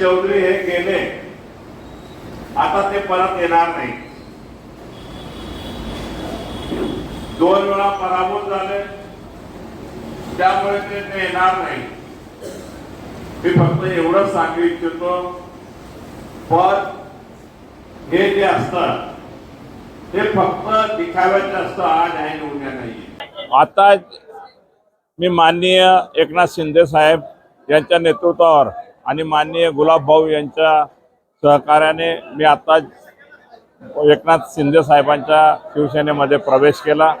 चौधरी हे गेले. आता ते परत येणार नाही. दोन वेळा पराभूत झाले. त्यामुळे ते ते येणार नाही. मी फक्त एवढंच सांगू इच्छितो पण हे जे असतात ते फक्त दिखाव्याचं असतं आज आहे उद्या नाही आता मी माननीय एकनाथ शिंदे साहेब यांच्या नेतृत्वावर आणि माननीय गुलाब भाऊ यांच्या सहकार्याने मी आता एकनाथ शिंदे साहेबांच्या शिवसेनेमध्ये प्रवेश केला.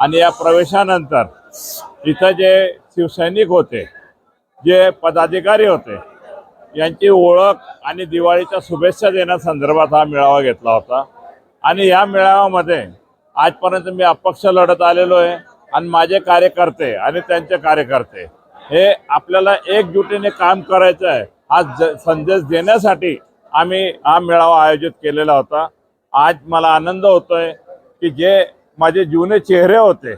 आणि या प्रवेशानंतर इथं जे शिवसैनिक होते जे पदाधिकारी होते यांची ओळख आणि दिवाळीच्या शुभेच्छा देण्यासंदर्भात हा मेळावा घेतला होता. आणि या मेळाव्यामध्ये आजपर्यंत मी अपक्ष लढत आलेलो आहे आणि माझे कार्यकर्ते आणि त्यांचे कार्यकर्ते हे आपल्याला एकजुटीने काम करायचं आहे हा ज संदेश देण्यासाठी आम्ही हा मेळावा आयोजित केलेला होता. आज मला आनंद होतोय की जे माझे जुने चेहरे होते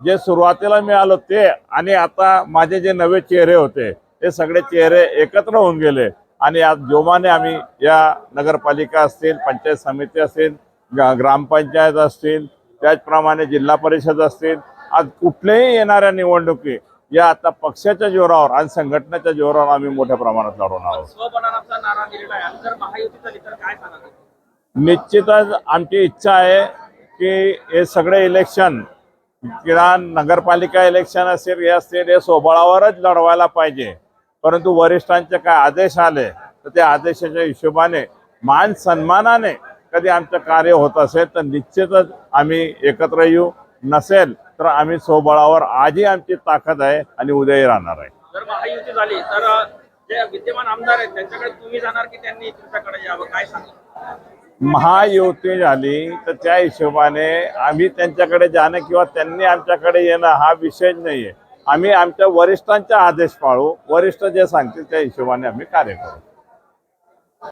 जे सुरुवातीला मिळालो ते आणि आता माझे जे नवे चेहरे होते ते सगळे चेहरे एकत्र होऊन गेले. आणि आज जोमाने आम्ही या नगरपालिका असतील पंचायत समिती असतील ग्रामपंचायत असतील त्याचप्रमाणे जिल्हा परिषद असतील आज कुठल्याही येणाऱ्या निवडणुकी या आता पक्षाच्या जोरावर आणि संघटनेच्या जोरावर आम्ही मोठ्या प्रमाणात लढवून आहोत. निश्चितच आमची इच्छा आहे की हे सगळे इलेक्शन किंवा नगरपालिका इलेक्शन असेल हे असतील हे सोबळावरच लढवायला पाहिजे. परंतु वरिष्ठांचे काय आदेश आले तर त्या आदेशाच्या हिशोबाने मान सन्मानाने कधी आमचं कार्य होत असेल तर निश्चितच आम्ही एकत्र येऊ. नसेल तर आम्ही सोबळावर आजही आमची ताकद आहे आणि उद्याही राहणार आहे. जर महायुती झाली तर जे विद्यमान आमदार आहेत त्यांच्याकडे तुम्ही जाणार की त्यांनी तुमच्याकडे यावं? काय सांगा महायुती झाली तर त्या हिशोबाने आम्ही त्यांच्याकडे जाणं किंवा त्यांनी आमच्याकडे येणं हा विषय नाहीये. आम्ही आमच्या वरिष्ठांचे आदेश पाळू वरिष्ठ जे सांगतील त्या हिशोबाने आम्ही कार्य करू.